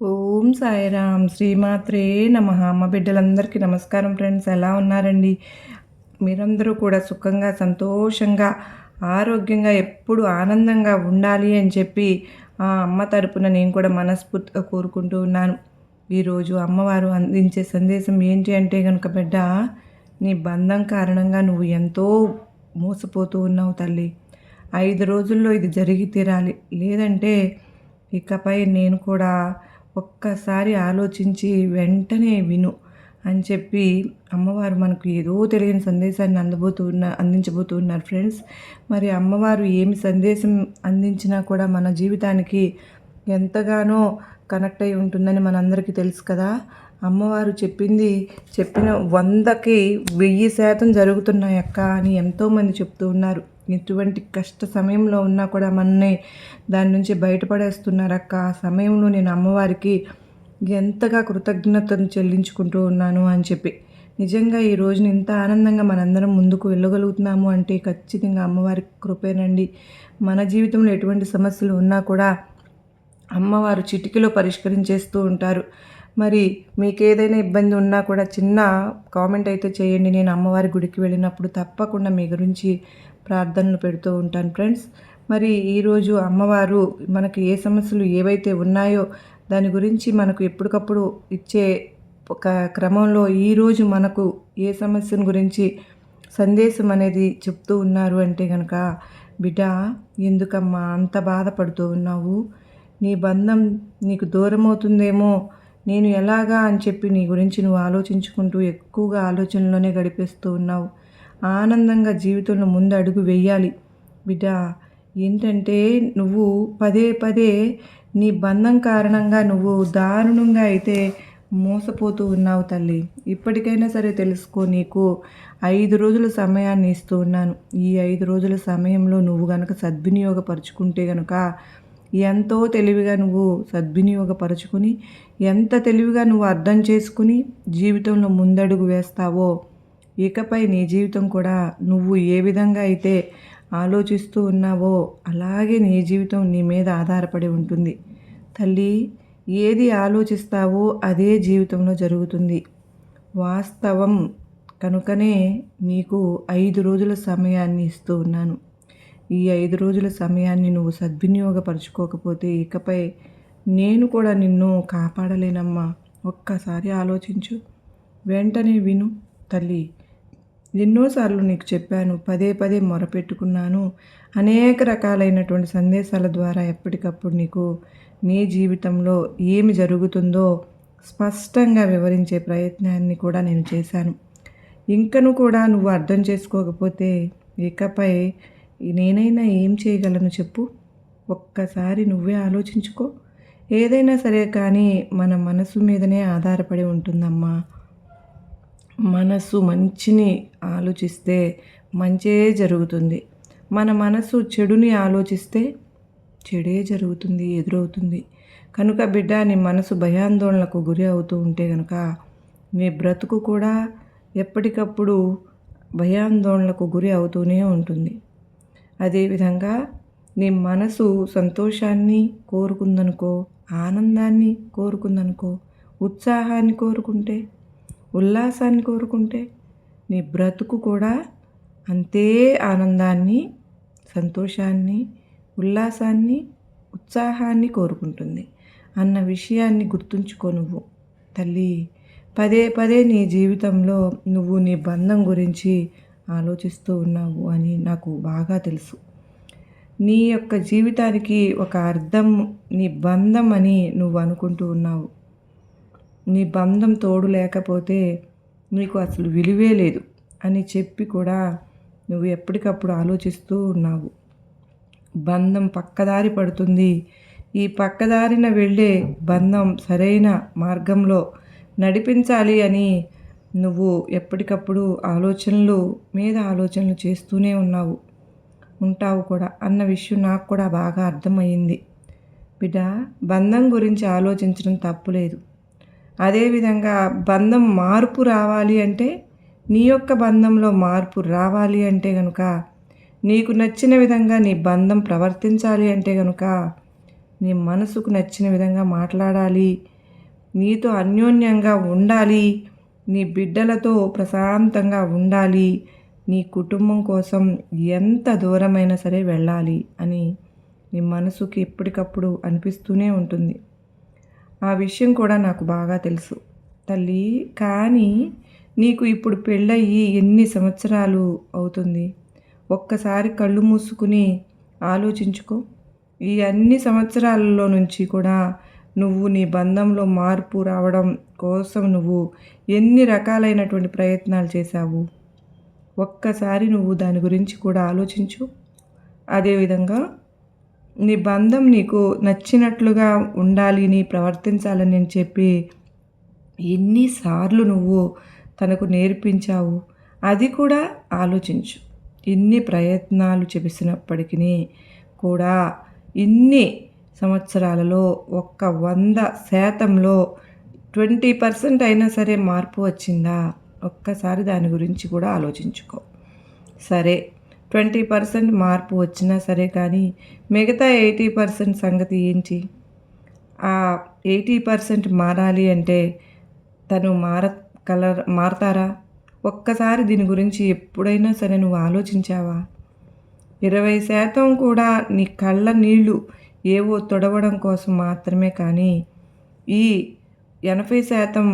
ఓం సాయిరామ్. శ్రీమాత్రే నమ. మా బిడ్డలందరికీ నమస్కారం ఫ్రెండ్స్. ఎలా ఉన్నారండి? మీరందరూ కూడా సుఖంగా సంతోషంగా ఆరోగ్యంగా ఎప్పుడు ఆనందంగా ఉండాలి అని చెప్పి ఆ అమ్మ తరపున నేను కూడా మనస్ఫూర్తిగా కోరుకుంటూ ఉన్నాను. ఈరోజు అమ్మవారు అందించే సందేశం ఏంటి అంటే కనుక బిడ్డ నీ బంధం కారణంగా నువ్వు ఎంతో మోసపోతూ ఉన్నావు తల్లి. ఐదు రోజుల్లో ఇది జరిగి తీరాలి. లేదంటే ఇకపై నేను కూడా ఒక్కసారి ఆలోచించి వెంటనే విను అని చెప్పి అమ్మవారు మనకు ఏదో తెలియని సందేశాన్ని అందబోతూ ఉన్న అందించబోతూ ఉన్నారు ఫ్రెండ్స్. మరి అమ్మవారు ఏమి సందేశం అందించినా కూడా మన జీవితానికి ఎంతగానో కనెక్ట్ అయి ఉంటుందని మనందరికీ తెలుసు కదా. అమ్మవారు చెప్పింది చెప్పిన వందకి వెయ్యి శాతం జరుగుతున్నాయక్క అని ఎంతోమంది చెప్తూ ఉన్నారు. ఎటువంటి కష్ట సమయంలో ఉన్నా కూడా మనని దాని నుంచి బయటపడేస్తున్నారక్క ఆ సమయంలో నేను అమ్మవారికి ఎంతగా కృతజ్ఞతను చెల్లించుకుంటూ ఉన్నాను అని చెప్పి. నిజంగా ఈ రోజున ఇంత ఆనందంగా మనందరం ముందుకు వెళ్ళగలుగుతున్నాము అంటే ఖచ్చితంగా అమ్మవారి కృపేనండి. మన జీవితంలో ఎటువంటి సమస్యలు ఉన్నా కూడా అమ్మవారు చిటికలో పరిష్కరించేస్తూ ఉంటారు. మరి మీకు ఏదైనా ఇబ్బంది ఉన్నా కూడా చిన్న కామెంట్ అయితే చేయండి. నేను అమ్మవారి గుడికి వెళ్ళినప్పుడు తప్పకుండా మీ గురించి ప్రార్థనలు పెడుతూ ఉంటాను ఫ్రెండ్స్. మరి ఈరోజు అమ్మవారు మనకి ఏ సమస్యలు ఏవైతే ఉన్నాయో దాని గురించి మనకు ఎప్పటికప్పుడు ఇచ్చే ఒక క్రమంలో ఈరోజు మనకు ఏ సమస్యను గురించి సందేశం అనేది చెప్తూ ఉన్నారు అంటే కనుక బిడ్డ ఎందుకమ్మా అంత బాధపడుతూ ఉన్నావు? నీ బంధం నీకు దూరం అవుతుందేమో నేను ఎలాగా? అని చెప్పి నీ గురించి నువ్వు ఆలోచించుకుంటూ ఎక్కువగా ఆలోచనలోనే గడిపేస్తూ ఉన్నావు. ఆనందంగా జీవితంలో ముందు అడుగు వేయాలి. బిడ్డ ఏంటంటే నువ్వు పదే పదే నీ బంధం కారణంగా నువ్వు దారుణంగా అయితే మోసపోతూ ఉన్నావు తల్లి. ఇప్పటికైనా సరే తెలుసుకో నీకు ఐదు రోజుల సమయాన్ని ఇస్తూ ఉన్నాను. ఈ ఐదు రోజుల సమయంలో నువ్వు గనక సద్వినియోగపరుచుకుంటే గనక ఎంతో తెలివిగా నువ్వు సద్వినియోగపరుచుకుని ఎంత తెలివిగా నువ్వు అర్థం చేసుకుని జీవితంలో ముందడుగు వేస్తావో ఇకపై నీ జీవితం కూడా నువ్వు ఏ విధంగా అయితే ఆలోచిస్తూ ఉన్నావో అలాగే నీ జీవితం నీ మీద ఆధారపడి ఉంటుంది. తల్లి ఏది ఆలోచిస్తావో అదే జీవితంలో జరుగుతుంది. వాస్తవం కనుకనే నీకు ఐదు రోజుల సమయాన్ని ఇస్తూ ఉన్నాను. ఈ ఐదు రోజుల సమయాన్ని నువ్వు సద్వినియోగపరచుకోకపోతే ఇకపై నేను కూడా నిన్ను కాపాడలేనమ్మా. ఒక్కసారి ఆలోచించు. వెంటనే విను తల్లి ఎన్నోసార్లు నీకు చెప్పాను పదే పదే మొరపెట్టుకున్నాను. అనేక రకాలైనటువంటి సందేశాల ద్వారా ఎప్పటికప్పుడు నీకు నీ జీవితంలో ఏమి జరుగుతుందో స్పష్టంగా వివరించే ప్రయత్నాన్ని కూడా నేను చేశాను. ఇంకను కూడా నువ్వు అర్థం చేసుకోకపోతే ఇకపై నేనైనా ఏం చేయగలను చెప్పు? ఒక్కసారి నువ్వే ఆలోచించుకో. ఏదైనా సరే కానీ మన మనసు మీదనే ఆధారపడి ఉంటుందమ్మా. మనసు మంచిని ఆలోచిస్తే మంచే జరుగుతుంది. మన మనసు చెడుని ఆలోచిస్తే చెడే జరుగుతుంది ఎదురవుతుంది. కనుక బిడ్డ నీ మనసు భయాందోళనకు గురి అవుతూ ఉంటే కనుక నీ బ్రతుకు కూడా ఎప్పటికప్పుడు భయాందోళనకు గురి అవుతూనే ఉంటుంది. అదేవిధంగా నీ మనసు సంతోషాన్ని కోరుకుందనుకో ఆనందాన్ని కోరుకుందనుకో ఉత్సాహాన్ని కోరుకుంటే ఉల్లాసాన్ని కోరుకుంటే నీ బ్రతుకు కూడా అంతే ఆనందాన్ని సంతోషాన్ని ఉల్లాసాన్ని ఉత్సాహాన్ని కోరుకుంటుంది. అన్న విషయాన్ని గుర్తుంచుకో నువ్వు. తల్లి పదే పదే నీ జీవితంలో నువ్వు నీ బంధం గురించి ఆలోచిస్తూ ఉన్నావు అని నాకు బాగా తెలుసు. నీ యొక్క జీవితానికి ఒక అర్థం నీ బంధం అని నువ్వు అనుకుంటూ ఉన్నావు. నీ బంధం తోడు లేకపోతే నీకు అసలు విలువే లేదు అని చెప్పి కూడా నువ్వు ఎప్పటికప్పుడు ఆలోచిస్తూ ఉన్నావు. బంధం పక్కదారి పడుతుంది. ఈ పక్కదారిన వెళ్ళే బంధం సరైన మార్గంలో నడిపించాలి అని నువ్వు ఎప్పటికప్పుడు ఆలోచనలు మీద ఆలోచనలు చేస్తూనే ఉన్నావు. ఉంటావు కూడా అన్న విషయం నాకు కూడా బాగా అర్థమయ్యింది. బిడ్డ బంధం గురించి ఆలోచించడం తప్పులేదు అదేవిధంగా బంధం మార్పు రావాలి అంటే నీ యొక్క బంధంలో మార్పు రావాలి అంటే కనుక నీకు నచ్చిన విధంగా నీ బంధం ప్రవర్తించాలి అంటే కనుక నీ మనసుకు నచ్చిన విధంగా మాట్లాడాలి. నీతో అన్యోన్యంగా ఉండాలి. నీ బిడ్డలతో ప్రశాంతంగా ఉండాలి. నీ కుటుంబం కోసం ఎంత దూరమైనా సరే వెళ్ళాలి అని నీ మనసుకి ఎప్పటికప్పుడు అనిపిస్తూనే ఉంటుంది. ఆ విషయం కూడా నాకు బాగా తెలుసు. తల్లి కానీ నీకు ఇప్పుడు పెళ్ళయ్యి ఎన్ని సంవత్సరాలు అవుతుంది? ఒక్కసారి కళ్ళు మూసుకుని ఆలోచించుకో. ఈ అన్ని సంవత్సరాలలో నుంచి కూడా నువ్వు నీ బంధంలో మార్పు రావడం కోసం నువ్వు ఎన్ని రకాలైనటువంటి ప్రయత్నాలు చేశావు? ఒక్కసారి నువ్వు దాని గురించి కూడా ఆలోచించు. అదేవిధంగా నీ బంధం నీకు నచ్చినట్లుగా ఉండాలి నీ ప్రవర్తించాలని నేను చెప్పి ఎన్నిసార్లు నువ్వు తనకు నేర్పించావు అది కూడా ఆలోచించు. ఇన్ని ప్రయత్నాలు చేసినప్పటికీ కూడా ఇన్ని సంవత్సరాలలో ఒక్క వంద శాతంలో ట్వంటీ పర్సెంట్ అయినా సరే మార్పు వచ్చిందా? ఒక్కసారి దాని గురించి కూడా ఆలోచించుకో. సరే ట్వంటీ పర్సెంట్ మార్పు వచ్చినా సరే కానీ మిగతా ఎయిటీ పర్సెంట్ సంగతి ఏంటి? ఆ ఎయిటీ పర్సెంట్ మారాలి అంటే తను మార కలర్ మారతారా? ఒక్కసారి దీని గురించి ఎప్పుడైనా సరే నువ్వు ఆలోచించావా? ఇరవై శాతం కూడా నీ కళ్ళ నీళ్ళు ఏవో తొడవడం కోసం మాత్రమే కానీ ఈ ఎనభై శాతం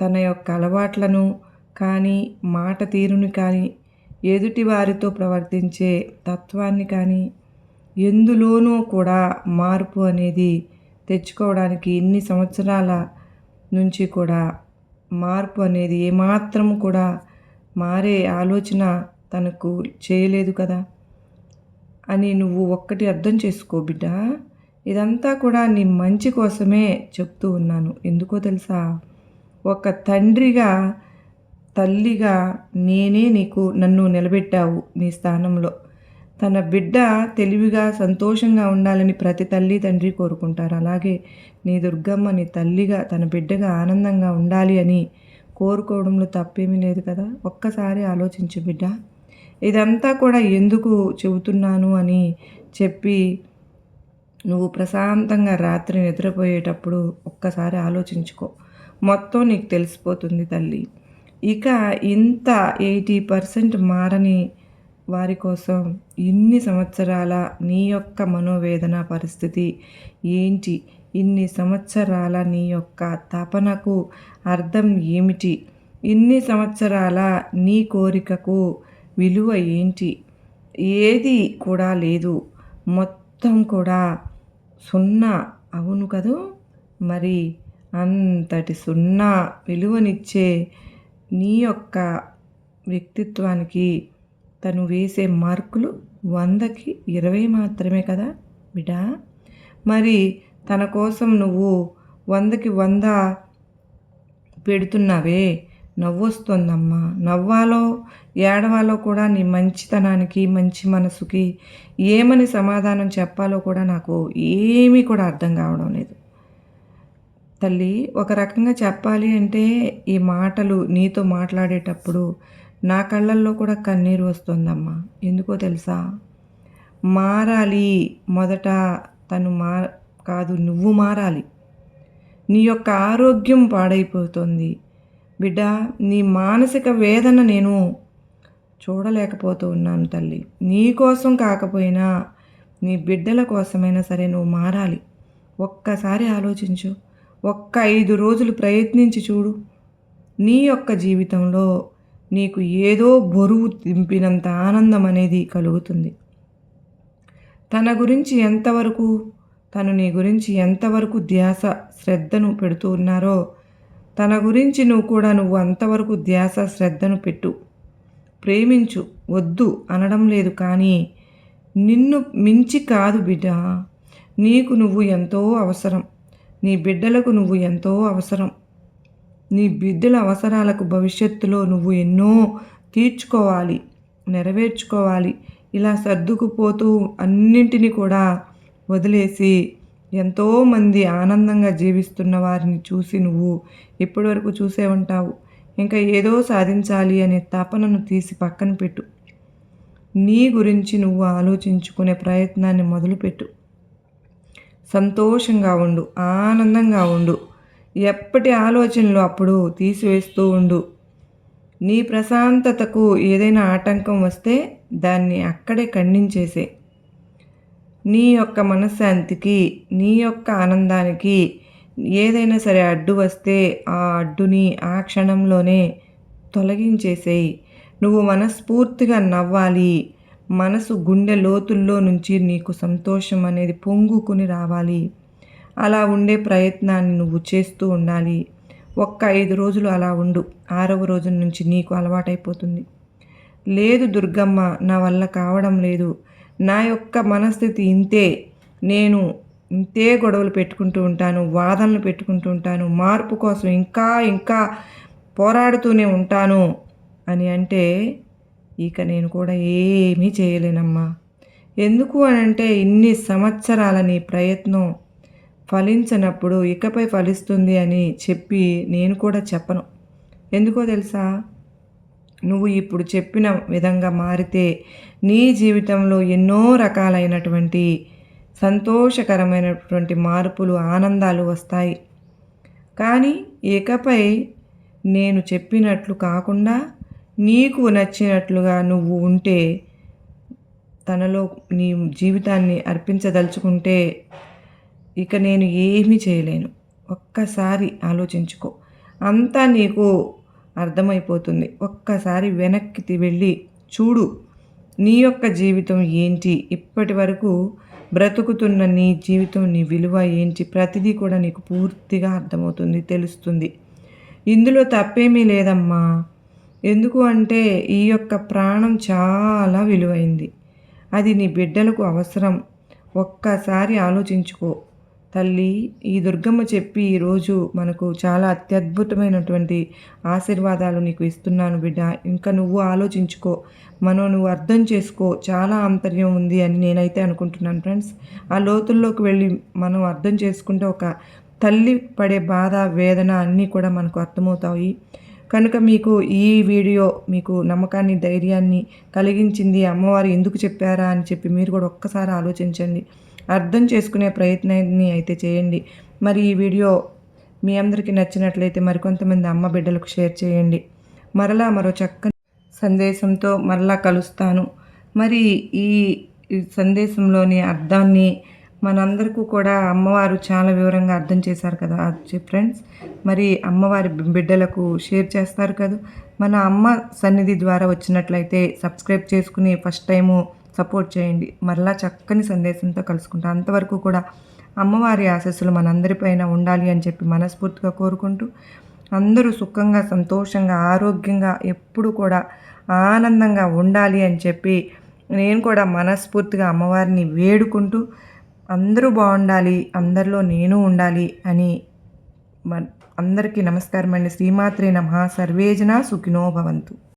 తన యొక్క అలవాట్లను కానీ మాట తీరుని కానీ ఎదుటి వారితో ప్రవర్తించే తత్వాన్ని కానీ ఎందులోనూ కూడా మార్పు అనేది తెచ్చుకోవడానికి ఇన్ని సంవత్సరాల నుంచి కూడా మార్పు అనేది ఏమాత్రం కూడా మారే ఆలోచన తనకు చేయలేదు కదా. అని నువ్వు ఒక్కటి అర్థం చేసుకో బిడ్డ. ఇదంతా కూడా నీ మంచి కోసమే చెప్తూ ఉన్నాను. ఎందుకో తెలుసా? ఒక తండ్రిగా తల్లిగా నేనే నీకు నన్ను నిలబెట్టావు నీ స్థానంలో. తన బిడ్డ తెలివిగా సంతోషంగా ఉండాలని ప్రతి తల్లి తండ్రి కోరుకుంటారు. అలాగే నీ దుర్గమ్మ నీ తల్లిగా తన బిడ్డగా ఆనందంగా ఉండాలి అని కోరుకోవడంలో తప్పేమీ లేదు కదా? ఒక్కసారి ఆలోచించు బిడ్డ. ఇదంతా కూడా ఎందుకు చెబుతున్నాను అని చెప్పి నువ్వు ప్రశాంతంగా రాత్రి నిద్రపోయేటప్పుడు ఒక్కసారి ఆలోచించుకో. మొత్తం నీకు తెలిసిపోతుంది తల్లి. ఇక ఇంత ఎయిటీ పర్సెంట్ మారని వారి కోసం ఇన్ని సంవత్సరాల నీ యొక్క మనోవేదన పరిస్థితి ఏంటి? ఇన్ని సంవత్సరాల నీ యొక్క తపనకు అర్థం ఏమిటి? ఇన్ని సంవత్సరాల నీ కోరికకు విలువ ఏంటి? ఏది కూడా లేదు. మొత్తం కూడా సున్నా అవును కదూ? మరి అంతటి సున్నా విలువనిచ్చే నీ యొక్క వ్యక్తిత్వానికి తను వేసే మార్కులు వందకి ఇరవై మాత్రమే కదా బిడా మరి తన కోసం నువ్వు వందకి వంద పెడుతున్నావే. నవ్వొస్తుందమ్మా. నవ్వాలో ఏడవాలో కూడా నీ మంచితనానికి మంచి మనసుకి ఏమని సమాధానం చెప్పాలో కూడా నాకు ఏమీ కూడా అర్థం కావడం లేదు. తల్లి ఒక రకంగా చెప్పాలి అంటే ఈ మాటలు నీతో మాట్లాడేటప్పుడు నా కళ్ళల్లో కూడా కన్నీరు వస్తుందమ్మా. ఎందుకో తెలుసా? మారాలి. మొదట తను మా కాదు నువ్వు మారాలి. నీ యొక్క ఆరోగ్యం పాడైపోతుంది. బిడ్డ నీ మానసిక వేదన నేను చూడలేకపోతూ ఉన్నాను తల్లి. నీ కోసం కాకపోయినా నీ బిడ్డల కోసమైనా సరే నువ్వు మారాలి. ఒక్కసారి ఆలోచించు. ఒక్క ఐదు రోజులు ప్రయత్నించి చూడు. నీ యొక్క జీవితంలో నీకు ఏదో బరువు దింపినంత ఆనందం అనేది కలుగుతుంది. తన గురించి ఎంతవరకు తను నీ గురించి ఎంతవరకు ధ్యాస శ్రద్ధను పెడుతూ ఉన్నారో తన గురించి నువ్వు కూడా నువ్వు అంతవరకు ధ్యాస శ్రద్ధను పెట్టు. ప్రేమించు వద్దు అనడం లేదు కానీ నిన్ను మించి కాదు బిడ్డ. నీకు నువ్వు ఎంతో అవసరం. నీ బిడ్డలకు నువ్వు ఎంతో అవసరం. నీ బిడ్డల అవసరాలకు భవిష్యత్తులో నువ్వు ఎన్నో తీర్చుకోవాలి నెరవేర్చుకోవాలి. ఇలా సర్దుకుపోతూ అన్నింటినీ కూడా వదిలేసి ఎంతోమంది ఆనందంగా జీవిస్తున్న వారిని చూసి నువ్వు ఇప్పటివరకు చూసే ఉంటావు? ఇంకా ఏదో సాధించాలి అనే తపనను తీసి పక్కన పెట్టు. నీ గురించి నువ్వు ఆలోచించుకునే ప్రయత్నాన్ని మొదలుపెట్టు. సంతోషంగా ఉండు ఆనందంగా ఉండు. ఎప్పటి ఆలోచనలు అప్పుడు తీసివేస్తూ ఉండు. నీ ప్రశాంతతకు ఏదైనా ఆటంకం వస్తే దాన్ని అక్కడే ఖండించేసే. నీ యొక్క మనశ్శాంతికి నీ యొక్క ఆనందానికి ఏదైనా సరే అడ్డు వస్తే ఆ అడ్డుని ఆ క్షణంలోనే తొలగించేసేయి. నువ్వు మనస్ఫూర్తిగా నవ్వాలి మనసు గుండె లోతుల్లో నుంచి నీకు సంతోషం అనేది పొంగుకుని రావాలి. అలా ఉండే ప్రయత్నాన్ని నువ్వు చేస్తూ ఉండాలి. ఒక్క ఐదు రోజులు అలా ఉండు. ఆరవ రోజు నుంచి నీకు అలవాటైపోతుంది. లేదు దుర్గమ్మ నా వల్ల కావడం లేదు. నా యొక్క మనస్థితి ఇంతే. నేను ఇంతే గొడవలు పెట్టుకుంటూ ఉంటాను వాదనలు పెట్టుకుంటూ ఉంటాను మార్పు కోసం ఇంకా ఇంకా పోరాడుతూనే ఉంటాను అని అంటే ఇక నేను కూడా ఏమీ చేయలేనమ్మా. ఎందుకు అని అంటే ఇన్ని సంవత్సరాల నీ ప్రయత్నం ఫలించనప్పుడు ఇకపై ఫలిస్తుంది అని చెప్పి నేను కూడా చెప్పను. ఎందుకో తెలుసా? నువ్వు ఇప్పుడు చెప్పిన విధంగా మారితే నీ జీవితంలో ఎన్నో రకాలైనటువంటి సంతోషకరమైనటువంటి మార్పులు ఆనందాలు వస్తాయి. కానీ ఇకపై నేను చెప్పినట్లు కాకుండా నీకు నచ్చినట్లుగా నువ్వు ఉంటే తనలో నీ జీవితాన్ని అర్పించదలుచుకుంటే ఇక నేను ఏమీ చేయలేను. ఒక్కసారి ఆలోచించుకో. అంతా నీకు అర్థమైపోతుంది. ఒక్కసారి వెనక్కి వెళ్ళి చూడు నీ యొక్క జీవితం ఏంటి? ఇప్పటి వరకు బ్రతుకుతున్న నీ జీవితం నీ విలువ ఏంటి? ప్రతిదీ కూడా నీకు పూర్తిగా అర్థమవుతుంది తెలుస్తుంది. ఇందులో తప్పేమీ లేదమ్మా. ఎందుకు అంటే ఈ యొక్క ప్రాణం చాలా విలువైంది. అది నీ బిడ్డలకు అవసరం. ఒక్కసారి ఆలోచించుకో. తల్లి ఈ దుర్గమ్మ చెప్పి ఈరోజు మనకు చాలా అత్యద్భుతమైనటువంటి ఆశీర్వాదాలు నీకు ఇస్తున్నాను బిడ్డ. ఇంకా నువ్వు ఆలోచించుకో. మనం నువ్వు అర్థం చేసుకో. చాలా ఆంతర్యం ఉంది అని నేనైతే అనుకుంటున్నాను ఫ్రెండ్స్. ఆ లోతుల్లోకి వెళ్ళి మనం అర్థం చేసుకుంటే ఒక తల్లి పడే బాధ వేదన అన్నీ కూడా మనకు అర్థమవుతాయి. కనుక మీకు ఈ వీడియో మీకు నమ్మకాన్ని ధైర్యాన్ని కలిగించింది అమ్మవారు ఎందుకు చెప్పారా అని చెప్పి మీరు కూడా ఒక్కసారి ఆలోచించండి. అర్థం చేసుకునే ప్రయత్నాన్ని అయితే చేయండి. మరి ఈ వీడియో మీ అందరికీ నచ్చినట్లయితే మరికొంతమంది అమ్మ బిడ్డలకు షేర్ చేయండి. మరలా మరో చక్కని సందేశంతో మరలా కలుస్తాను. మరి ఈ సందేశంలోని అర్థాన్ని మనందరికీ కూడా అమ్మవారు చాలా వివరంగా అర్థం చేశారు కదా ఫ్రెండ్స్. మరి అమ్మవారి బిడ్డలకు షేర్ చేస్తారు కదా. మన అమ్మ సన్నిధి ద్వారా వచ్చినట్లయితే సబ్స్క్రైబ్ చేసుకుని ఫస్ట్ టైము సపోర్ట్ చేయండి. మరలా చక్కని సందేశంతో కలుసుకుంటాం. అంతవరకు కూడా అమ్మవారి ఆశస్సులు మనందరిపైన ఉండాలి అని చెప్పి మనస్ఫూర్తిగా కోరుకుంటూ అందరూ సుఖంగా సంతోషంగా ఆరోగ్యంగా ఎప్పుడు కూడా ఆనందంగా ఉండాలి అని చెప్పి నేను కూడా మనస్ఫూర్తిగా అమ్మవారిని వేడుకుంటూ అందరూ బాగుండాలి అందరిలో నేను ఉండాలి అని అందరికీ నమస్కారం అండి శ్రీమాత్రే నమ. సర్వేజన సుఖినో భవంతు.